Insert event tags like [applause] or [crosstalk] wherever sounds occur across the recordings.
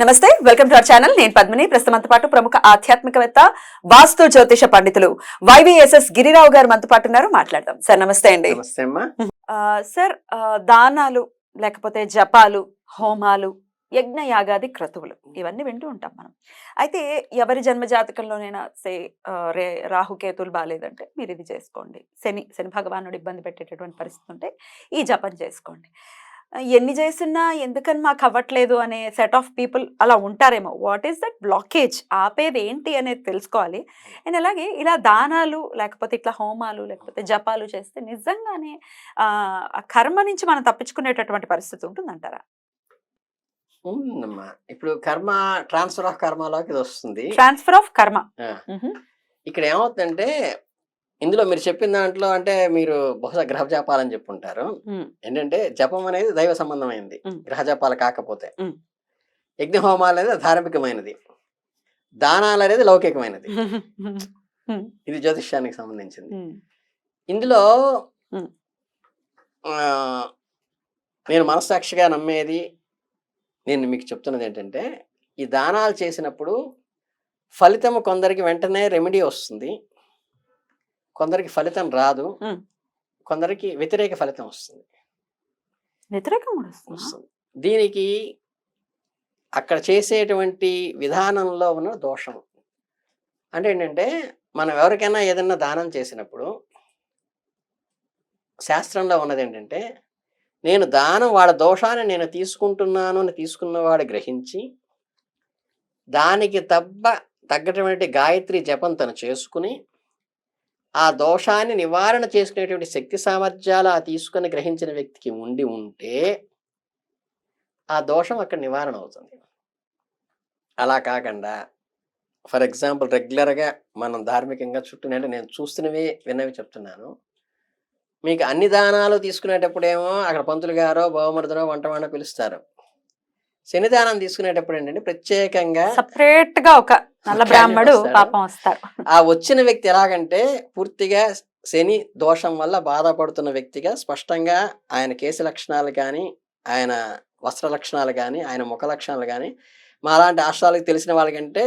నమస్తే welcome to our channel. నేను పద్మిని. ప్రస్తుతంతో పాటు ప్రముఖ ఆధ్యాత్మికవేత్త వాస్తు జ్యోతిష పండితులు వైవిఎస్ఎస్ గిరిరావు గారు మనతో పాటు ఉన్నారు. మాట్లాడదాం. సార్ నమస్తే అండి. సార్ దానాలు లేకపోతే జపాలు హోమాలు యజ్ఞ యాగాది క్రతువులు ఇవన్నీ వింటూ ఉంటాం మనం. అయితే ఎవరి జన్మ జాతకంలోనైనా సే రే రాహుకేతులు బాగాలేదంటే మీరు ఇది చేసుకోండి. శని శని భగవానుడు ఇబ్బంది పెట్టేటటువంటి పరిస్థితి ఉంటే ఈ జపం చేసుకోండి. ఎన్ని చేసినా ఎందుకని మాకు అవ్వట్లేదు అనే సెట్ ఆఫ్ పీపుల్ అలా ఉంటారేమో. వాట్ ఈస్ దట్ బ్లాకేజ్ ఆపేది ఏంటి అనేది తెలుసుకోవాలి. అండ్ అలాగే ఇలా దానాలు లేకపోతే ఇట్లా హోమాలు లేకపోతే జపాలు చేస్తే నిజంగానే కర్మ నుంచి మనం తప్పించుకునేటటువంటి పరిస్థితి ఉంటుందంటారా? ఉందమ్మా. ఇప్పుడు కర్మ ట్రాన్స్ఫర్ ఆఫ్ కర్మలోకి ఇది వస్తుంది. ట్రాన్స్ఫర్ ఆఫ్ కర్మ. ఇక్కడ ఏమవుతుందంటే ఇందులో మీరు చెప్పిన దాంట్లో అంటే మీరు బహుశా గ్రహ జపాలని చెప్పుంటారు. ఏంటంటే జపం అనేది దైవ సంబంధమైనది. గ్రహ జపాలు కాకపోతే. యజ్ఞ హోమాలు అనేది ధార్మికమైనది దానాలు అనేది లౌకికమైనది. [laughs] ఇది జ్యోతిష్యానికి సంబంధించింది. ఇందులో నేను మనస్సాక్షిగా నమ్మేది నేను మీకు చెప్తున్నది ఏంటంటే ఈ దానాలు చేసినప్పుడు ఫలితం కొందరికి వెంటనే రెమెడీ వస్తుంది కొందరికి ఫలితం రాదు. కొందరికి వ్యతిరేక ఫలితం వస్తుంది వ్యతిరేకం కూడా వస్తుందా? దీనికి అక్కడ చేసేటువంటి విధానంలో ఉన్న దోషం అంటే ఏంటంటే మనం ఎవరికైనా ఏదైనా దానం చేసినప్పుడు శాస్త్రంలో ఉన్నది ఏంటంటే నేను దానం వాళ్ళ దోషాన్ని నేను తీసుకుంటున్నాను అని తీసుకున్నవాడు గ్రహించి దానికి తగ్గ తగ్గటువంటి గాయత్రి జపం తను చేసుకుని ఆ దోషాన్ని నివారణ చేసుకునేటువంటి శక్తి సామర్థ్యాలు ఆ తీసుకుని గ్రహించిన వ్యక్తికి ఉండి ఉంటే ఆ దోషం అక్కడ నివారణ అవుతుంది. అలా కాకుండా ఫర్ ఎగ్జాంపుల్ రెగ్యులర్గా మనం ధార్మికంగా చుట్టూ నేను చూస్తున్నవి విన్నవి చెప్తున్నాను. మీకు అన్ని దానాలు తీసుకునేటప్పుడేమో అక్కడ పంతులు గారో బహుమరుదనో వంటవాడో పిలుస్తారు. శనిదానం తీసుకునేటప్పుడు ఏంటంటే ప్రత్యేకంగా సపరేట్గా ఒక నల్ల బ్రాహ్మడు. పాపం వస్తారు ఆ వచ్చిన వ్యక్తి ఎలాగంటే పూర్తిగా శని దోషం వల్ల బాధపడుతున్న వ్యక్తిగా స్పష్టంగా ఆయన కేసు లక్షణాలు కానీ ఆయన వస్త్ర లక్షణాలు కానీ ఆయన ముఖ లక్షణాలు కానీ మా అలాంటి ఆశ్రాలకు తెలిసిన వాళ్ళకంటే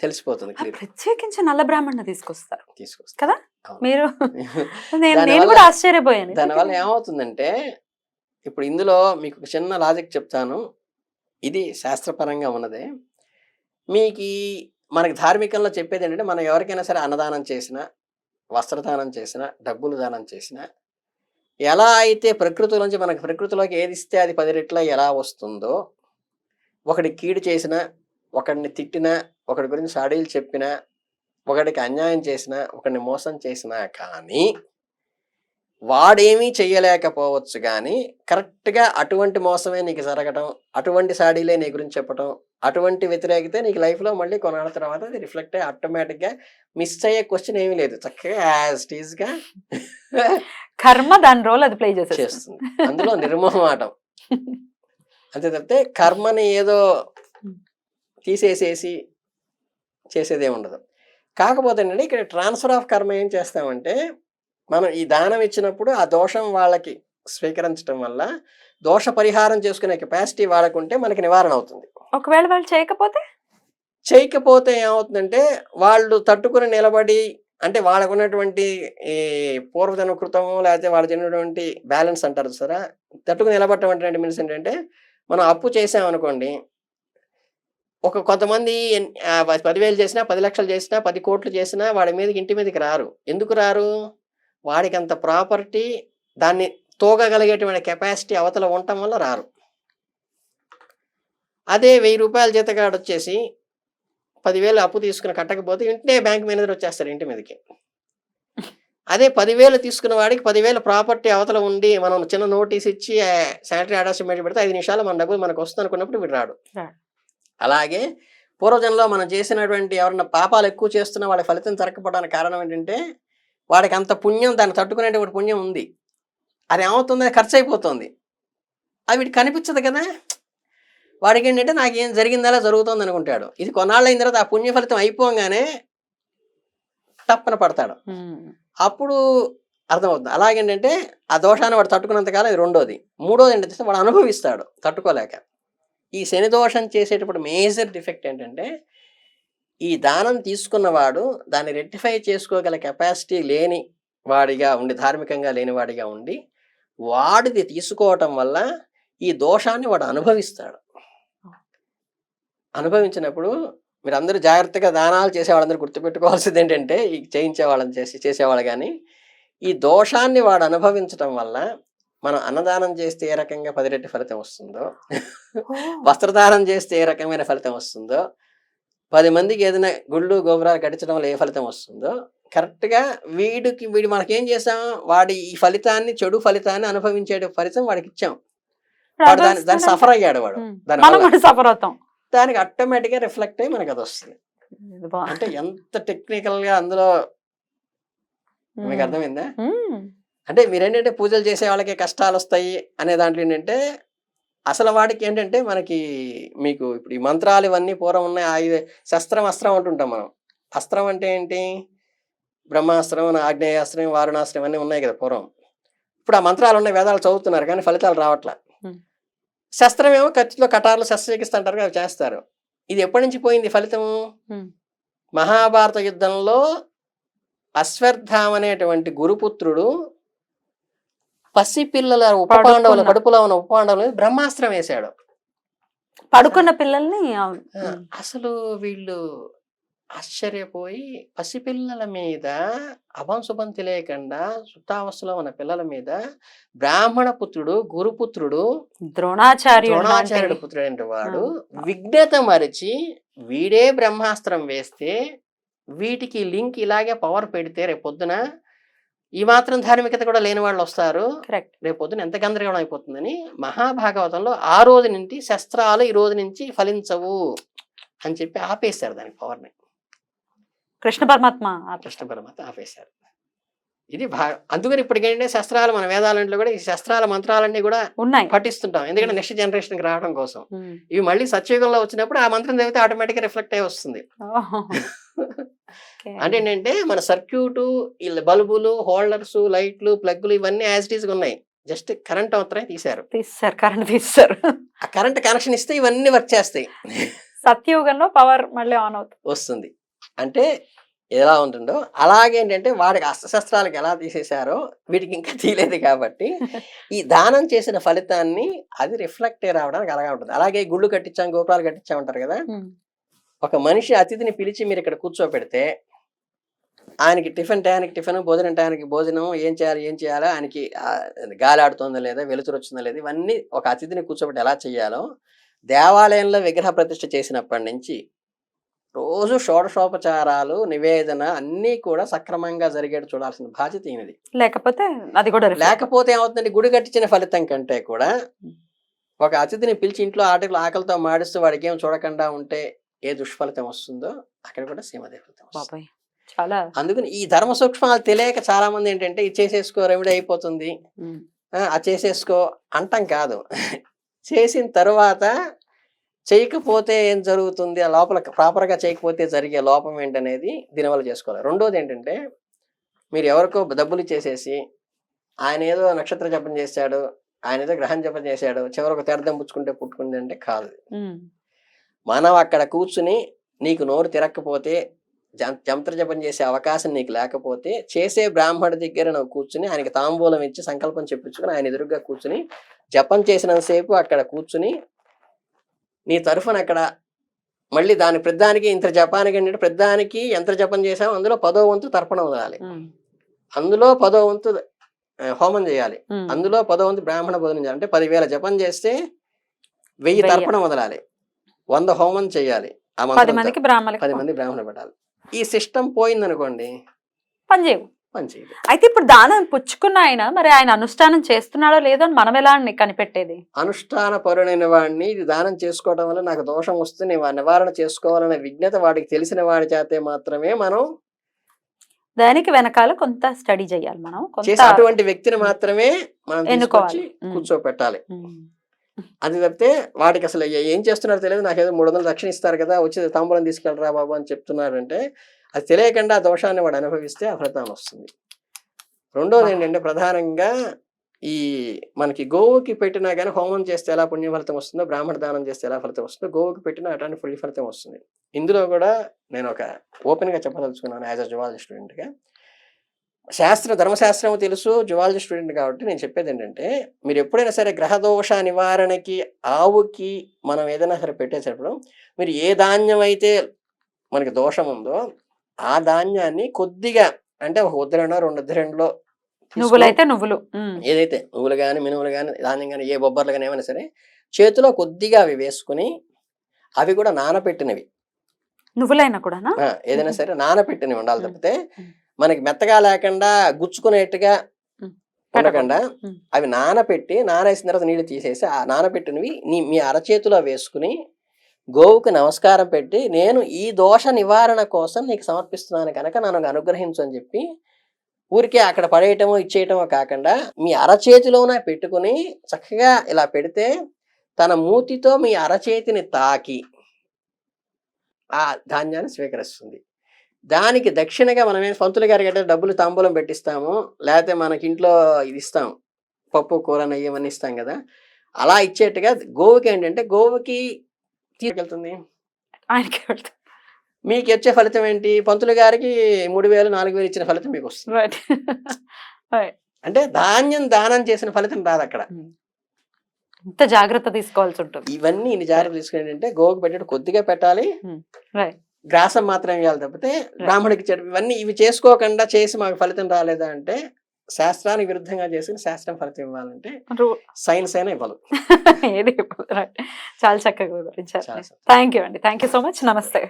తెలిసిపోతుంది ప్రత్యేకించి నల్ల బ్రాహ్మణ్ణి తీసుకొస్తారు. తీసుకొస్తా కదా. మీరు [laughs] నేను కూడా ఆశ్చర్యపోయాను. దానివల్ల ఏమవుతుందంటే ఇప్పుడు ఇందులో మీకు చిన్న లాజిక్ చెప్తాను. ఇది శాస్త్రపరంగా ఉన్నదే. మీకు మనకి ధార్మికంలో చెప్పేది ఏంటంటే మనం ఎవరికైనా సరే అన్నదానం చేసినా వస్త్రదానం చేసినా డబ్బులు దానం చేసినా ఎలా అయితే ప్రకృతి నుంచి మనకి ప్రకృతిలోకి ఏది ఇస్తే అది పది రెట్ల ఎలా వస్తుందో ఒకటి కీడు చేసినా ఒకడిని తిట్టినా ఒకడి గురించి సాడీలు చెప్పినా ఒకడికి అన్యాయం చేసినా ఒకడిని మోసం చేసినా కానీ వాడేమీ చెయ్యలేకపోవచ్చు కానీ కరెక్ట్గా అటువంటి మోసమే నీకు జరగటం అటువంటి సాడీలే నీ గురించి చెప్పటం అటువంటి వ్యతిరేకతే నీకు లైఫ్లో మళ్ళీ కొనాల తర్వాత అది రిఫ్లెక్ట్ అయ్యి ఆటోమేటిక్గా మిస్ అయ్యే క్వశ్చన్ ఏమీ లేదు. చక్కగా యాజ్ టీజ్గా [laughs] కర్మ దాని రోల్ అది ప్లే చేస్తుంది. అందులో నిర్మోహమాటం. అంతే తప్పితే కర్మని ఏదో తీసేసేసి చేసేదే ఉండదు కాకపోతే ఏంటంటే ఇక్కడ ట్రాన్స్ఫర్ ఆఫ్ కర్మ ఏం చేస్తామంటే మనం ఈ దానం ఇచ్చినప్పుడు ఆ దోషం వాళ్ళకి స్వీకరించడం వల్ల దోష పరిహారం చేసుకునే కెపాసిటీ వాళ్ళకుంటే మనకి నివారణ అవుతుంది. ఒకవేళ వాళ్ళు చేయకపోతే? చేయకపోతే ఏమవుతుందంటే వాళ్ళు తట్టుకుని నిలబడి అంటే వాళ్ళకు ఉన్నటువంటి ఈ పూర్వజన్మ కృతము లేకపోతే వాళ్ళకి చెందినటువంటి బ్యాలెన్స్ అంటారు సరే తట్టుకుని నిలబడటం అంటే మీన్స్ ఏంటంటే మనం అప్పు చేసామనుకోండి ఒక కొంతమంది పదివేలు చేసినా పది లక్షలు చేసినా పది కోట్లు చేసినా వాడి మీదకి ఇంటి మీదకి రారు. ఎందుకు రారు? వాడికి అంత ప్రాపర్టీ దాన్ని తోగగలిగేటువంటి కెపాసిటీ అవతల ఉండటం వల్ల రారు. అదే వెయ్యి రూపాయల జీతగాడు వచ్చేసి పదివేలు అప్పు తీసుకుని కట్టకపోతే వెంటనే బ్యాంక్ మేనేజర్ వచ్చేస్తారు ఇంటి మీదకి. అదే పదివేలు తీసుకున్న వాడికి పదివేల ప్రాపర్టీ అవతల ఉండి మనం చిన్న నోటీస్ ఇచ్చి శానిటరీ అటాచ్మెంట్ పెడితే ఐదు నిమిషాలు మన డబ్బులు మనకు వస్తుంది అనుకున్నప్పుడు వీడు రాడు. అలాగే పూర్వజన్లో మనం చేసినటువంటి ఎవరన్నా పాపాలు ఎక్కువ చేస్తున్న వాళ్ళ ఫలితం జరగకపోవడానికి కారణం ఏంటంటే వాడికి అంత పుణ్యం దాన్ని తట్టుకునేటువంటి పుణ్యం ఉంది. అది ఏమవుతుంది? ఖర్చు అయిపోతుంది అది వీడికి కనిపించదు కదా. వాడికి ఏంటంటే నాకు ఏం జరిగిందలా జరుగుతుంది అనుకుంటాడు ఇది కొన్నాళ్ళు అయిన తర్వాత ఆ పుణ్య ఫలితం అయిపోగానే తప్పన పడతాడు. అప్పుడు అర్థమవుతుంది. అలాగేంటంటే ఆ దోషాన్ని వాడు తట్టుకున్నంతకాలం ఇది రెండోది. మూడోది ఏంటంటే వాడు అనుభవిస్తాడు తట్టుకోలేక. ఈ శని దోషం చేసేటప్పుడు మేజర్ డిఫెక్ట్ ఏంటంటే ఈ దానం తీసుకున్నవాడు దాన్ని రెక్టిఫై చేసుకోగల కెపాసిటీ లేని వాడిగా ఉండి ధార్మికంగా లేని వాడిగా ఉండి వాడిది తీసుకోవటం వల్ల ఈ దోషాన్ని వాడు అనుభవిస్తాడు. అనుభవించినప్పుడు మీరు అందరూ జాగ్రత్తగా దానాలు చేసే వాళ్ళందరూ గుర్తుపెట్టుకోవాల్సింది ఏంటంటే ఈ చేయించే వాళ్ళని చేసి చేసేవాళ్ళు కానీ ఈ దోషాన్ని వాడు అనుభవించటం వల్ల మనం అన్నదానం చేస్తే ఏ రకంగా పది రెట్టి ఫలితం వస్తుందో వస్త్రదానం చేస్తే ఏ రకమైన ఫలితం వస్తుందో పది మందికి ఏదైనా గుళ్ళు గోపురాలు కట్టించడం వల్ల ఏ ఫలితం వస్తుందో కరెక్ట్గా వీడికి వీడు మనకేం చేసాం? వాడి ఈ ఫలితాన్ని చెడు ఫలితాన్ని అనుభవించే ఫలితం వాడికి ఇచ్చాం. వాడు దాన్ని దాన్ని సఫర్ అయ్యాడు వాడు. దాని సఫర్ అవుతాం. దానికి ఆటోమేటిక్గా రిఫ్లెక్ట్ అయ్యి మనకి అది వస్తుంది. అంటే ఎంత టెక్నికల్గా అందులో మీకు. అర్థమైందా. అంటే మీరేంటంటే పూజలు చేసే వాళ్ళకి కష్టాలు వస్తాయి అనే దాంట్లో ఏంటంటే అసలు వాడికి ఏంటంటే మనకి మీకు ఇప్పుడు ఈ మంత్రాలు ఇవన్నీ పూర్వం ఉన్నాయి. ఆయుధ శస్త్రం అస్త్రం అంటుంటాం మనం. అస్త్రం అంటే ఏంటి? బ్రహ్మాస్త్రం ఆగ్నేయాస్త్రం వారుణాస్త్రం అన్నీ ఉన్నాయి కదా పూర్వం. ఇప్పుడు ఆ మంత్రాలు ఉన్నాయి వేదాలు చదువుతున్నారు కానీ ఫలితాలు రావట్లే. శస్త్రం ఏమో కత్తిలో కటార్లు శస్త్రచికిత్స అంటారు అవి చేస్తారు. ఇది ఎప్పటి నుంచి పోయింది ఫలితము. మహాభారత యుద్ధంలో అశ్వత్థామ అనేటువంటి గురుపుత్రుడు పసిపిల్లల ఉపపాండవుల పడుకున్న. కడుపులో ఉన్న ఉపపాండవుల బ్రహ్మాస్త్రం వేశాడు పడుకున్న పిల్లల్ని. అసలు వీళ్ళు ఆశ్చర్యపోయి పసిపిల్లల మీద అభంశుభం తెలియకుండా సుతావస్థలో ఉన్న పిల్లల మీద బ్రాహ్మణ పుత్రుడు గురుపుత్రుడు ద్రోణాచార్యుడు ద్రోణాచార్యుడు పుత్రుడైన వాడు. విఘ్నత మరిచి వీడే బ్రహ్మాస్త్రం వేస్తే వీటికి లింక్ ఇలాగే పవర్ పెడితే రేపు పొద్దున ఈ మాత్రం ధార్మికత కూడా లేని వాళ్ళు వస్తారు. కరెక్ట్. రేపు పొద్దున ఎంత గందరగోళం అయిపోతుందని మహాభాగవతంలో ఆ రోజు నుంచి శస్త్రాలు ఈ రోజు నుంచి ఫలించవు అని చెప్పి ఆపేశారు దానికి పవర్ని కృష్ణ పరమాత్మ కృష్ణ పరమాత్మ ఆపేశారు. ఇది అందుకని ఇప్పటికేంటంటే శస్త్రాలు మన వేదాలంట్లో కూడా ఈ శస్త్రాల మంత్రాలన్నీ కూడా ఉన్నాయి. పఠిస్తుంటాం. ఎందుకంటే నెక్స్ట్ జనరేషన్కి రావడం కోసం. ఇవి మళ్ళీ సత్యయుగంలో వచ్చినప్పుడు ఆ మంత్రం చదివితే ఆటోమేటిక్గా రిఫ్లెక్ట్ అయి వస్తుంది. [laughs] అంటే ఏంటంటే మన సర్క్యూట్ బల్బులు హోల్డర్స్ లైట్లు ప్లగ్లు ఇవన్నీ యాజ్గా ఉన్నాయి. జస్ట్ కరెంట్ మాత్రమే తీశారు. తీస్తారు కరెంట్ తీస్తారు ఆ కరెంట్ కనెక్షన్ ఇస్తే ఇవన్నీ వర్క్ చేస్తాయి. సత్యయుగంలో పవర్ మళ్ళీ ఆన్ అవుతుంది. వస్తుంది. అంటే ఎలా ఉంటుందో అలాగేంటంటే వాడికి అస్త్రశస్త్రాలకు ఎలా తీసేశారో వీటికి ఇంకా తీయలేదు కాబట్టి [laughs] ఈ దానం చేసిన ఫలితాన్ని అది రిఫ్లెక్ట్ రావడానికి అలాగే ఉంటుంది. అలాగే గుళ్ళు కట్టించాం గోపురాలు కట్టించాం అంటారు కదా. ఒక మనిషి అతిథిని పిలిచి మీరు ఇక్కడ కూర్చోపెడితే ఆయనకి టిఫిన్ టయానికి టిఫిన్ భోజనం టయానికి భోజనం ఏం చేయాలి ఏం చేయాలో ఆయనకి గాలి ఆడుతుందా లేదా వెలుతురు వచ్చిందా లేదా ఇవన్నీ ఒక అతిథిని కూర్చోబెట్టి ఎలా చేయాలో దేవాలయంలో విగ్రహ ప్రతిష్ఠ చేసినప్పటి నుంచి రోజు షోడశోపచారాలు నివేదన అన్నీ కూడా సక్రమంగా జరిగేట్టు చూడాల్సిన బాధ్యత ఈయనది లేకపోతే అది కూడా. లేకపోతే ఏమవుతుందంటే గుడి కట్టించిన ఫలితం కంటే కూడా ఒక అతిథిని పిలిచి ఇంట్లో ఆటలు ఆకలితో మాడిస్తూ వాడికి ఏం చూడకుండా ఉంటే ఏ దుష్ఫలితం వస్తుందో అక్కడ కూడా సీమదే ఫలితం. బాబాయ్ చాలా. అందుకని ఈ ధర్మ సూక్ష్మాలు తెలియక చాలా మంది ఏంటంటే ఇది చేసేసుకో రెమెడీ అయిపోతుంది. ఆ, అది చేసేసుకో అంటాం కాదు. చేసిన తర్వాత చేయకపోతే ఏం జరుగుతుంది? ఆ లోపల ప్రాపర్గా చేయకపోతే జరిగే లోపం ఏంటనేది దీనివల్ల చేసుకోవాలి. రెండోది ఏంటంటే మీరు ఎవరికో డబ్బులు ఇచ్చేసేసి ఆయన ఏదో నక్షత్ర జపం చేశాడు ఆయన ఏదో గ్రహం జపం చేశాడు చివరికి తీర్థం పుచ్చుకుంటే పుట్టుకుంది అంటే కాదు. మనం అక్కడ కూర్చుని నీకు నోరు తిరక్కపోతే జంత్ర జపం చేసే అవకాశం నీకు లేకపోతే చేసే బ్రాహ్మణుడి దగ్గర నువ్వు కూర్చుని ఆయనకి తాంబూలం ఇచ్చి సంకల్పం చెప్పించుకుని ఆయన ఎదురుగా కూర్చుని జపం చేసినంతసేపు అక్కడ కూర్చుని నీ తరఫున అక్కడ మళ్ళీ దాని ప్రద్దానికి ఇంత జపానికి ఏంటంటే ప్రద్దానికి ఎంత జపం చేసామో అందులో పదో వంతు తర్పణ వదలాలి. అందులో పదో వంతు హోమం చేయాలి. అందులో పదో వంతు బ్రాహ్మణ భోజనం చేయాలి అంటే పదివేల జపం చేస్తే వెయ్యి. తర్పణం వదలాలి వంద హోమం చేయాలి పది మంది బ్రాహ్మణ పెట్టాలి ఈ సిస్టమ్ పోయిందనుకోండి. పనిచేయవు పని చేయదు. అయితే ఇప్పుడు దానం పుచ్చుకున్న ఆయన మరి ఆయన అనుష్ఠానం చేస్తున్నాడో లేదో అని మనం ఎలా అండి కనిపెట్టేది? అనుష్ఠాన పరుడైన వాడిని ఇది దానం చేసుకోవడం వల్ల నాకు దోషం వస్తుంది నివారణ చేసుకోవాలనే విజ్ఞత వాడికి తెలిసిన వాడి చేతే మాత్రమే మనం దానికి వెనకాల కొంత స్టడీ చేయాలి మనం. అటువంటి వ్యక్తిని మాత్రమే మనం ఎన్నుకోవాలి. కూర్చోపెట్టాలి. అది తప్పితే వాడికి అసలు ఏం చేస్తున్నారో తెలియదు. నాకు ఏదో మూడు వందలు రక్షణ ఇస్తారు కదా వచ్చి తాంబూలం తీసుకెళ్ళరా బాబు అని చెప్తున్నారంటే అది తెలియకుండా ఆ దోషాన్ని వాడు అనుభవిస్తే అఫలితం వస్తుంది. రెండోది ఏంటంటే ప్రధానంగా ఈ మనకి గోవుకి పెట్టినా కానీ హోమం చేస్తే ఎలా పుణ్య ఫలితం వస్తుందో బ్రాహ్మణ దానం చేస్తే ఎలా ఫలితం వస్తుందో గోవుకి పెట్టినా అటువంటి పుణ్య ఫలితం వస్తుంది. ఇందులో కూడా నేను ఒక ఓపెన్గా చెప్పదలుచుకున్నాను యాజ్ అ జువాలజీ స్టూడెంట్గా. శాస్త్ర ధర్మశాస్త్రం తెలుసు జువాలజీ స్టూడెంట్ కాబట్టి నేను చెప్పేది ఏంటంటే మీరు ఎప్పుడైనా సరే గ్రహదోష నివారణకి ఆవుకి మనం ఏదైనా సరే పెట్టేటప్పుడు మీరు ఏ ధాన్యం అయితే మనకి దోషం ఉందో ఆ ధాన్యాన్ని కొద్దిగా అంటే ఒక ఉద్దరణ రెండు ఉద్దరణలో నువ్వులైతే నువ్వులు. ఏదైతే నువ్వులు కానీ మినుములు కానీ ధాన్యం కానీ ఏ బొబ్బర్లు కానీ ఏమైనా సరే చేతిలో కొద్దిగా అవి వేసుకుని అవి కూడా నానపెట్టినవి నువ్వులైనా కూడానా ఆ, ఏదైనా సరే నానపెట్టినవి ఉండాలి. తప్పితే. మనకి మెత్తగా లేకుండా గుచ్చుకునేట్టుగా. ఉండకుండా. అవి నానపెట్టి నానేసిన తర్వాత నీళ్ళు తీసేసి ఆ నానపెట్టినవి నీ మీ అరచేతిలో వేసుకుని గోవుకి నమస్కారం పెట్టి నేను ఈ దోష నివారణ కోసం నీకు సమర్పిస్తున్నాను కనుక నన్ను అనుగ్రహించు అని చెప్పి ఊరికే అక్కడ పడేయటమో ఇచ్చేయటమో కాకుండా మీ అరచేతిలోనే పెట్టుకుని చక్కగా ఇలా పెడితే తన మూతితో మీ అరచేతిని తాకి ఆ ధాన్యాన్ని స్వీకరిస్తుంది దానికి దక్షిణగా మనం ఏం పంతులు గారికి అంటే డబ్బులు తాంబూలం పెట్టిస్తాము లేకపోతే మనకి ఇంట్లో ఇది ఇస్తాం. పప్పు కూర నెయ్యి ఇవన్నీ ఇస్తాం కదా. అలా ఇచ్చేట్టుగా గోవుకి ఏంటంటే గోవుకి తీసుకెళ్తుంది. ఆయనకి మీకు వచ్చే ఫలితం ఏంటి? పంతులు గారికి మూడు వేలు నాలుగు వేలు ఇచ్చిన ఫలితం మీకు వస్తుంది. [laughs] అంటే ధాన్యం దానం చేసిన ఫలితం రాదు అక్కడ. ఇంత జాగ్రత్త తీసుకోవాల్సి ఉంటుంది. ఇవన్నీ ఇన్ని జాగ్రత్తలు తీసుకుని అంటే గోవుకి పెట్టేటప్పుడు కొద్దిగా పెట్టాలి. రైట్ గ్రాసం మాత్రం ఇవ్వాలి తప్పితే బ్రాహ్మడికి ఇచ్చే ఇవన్నీ ఇవి చేసుకోకుండా చేసి మాకు ఫలితం రాలేదా అంటే శాస్త్రానికి విరుద్ధంగా చేసి శాస్త్రం ఫలితం ఇవ్వాలంటే సైన్స్ అయినా ఇవ్వదు. [laughs] ఏది చాలా చక్కగా వివరించారు. థ్యాంక్ యూ అండి. థ్యాంక్ యూ సో మచ్ నమస్తే.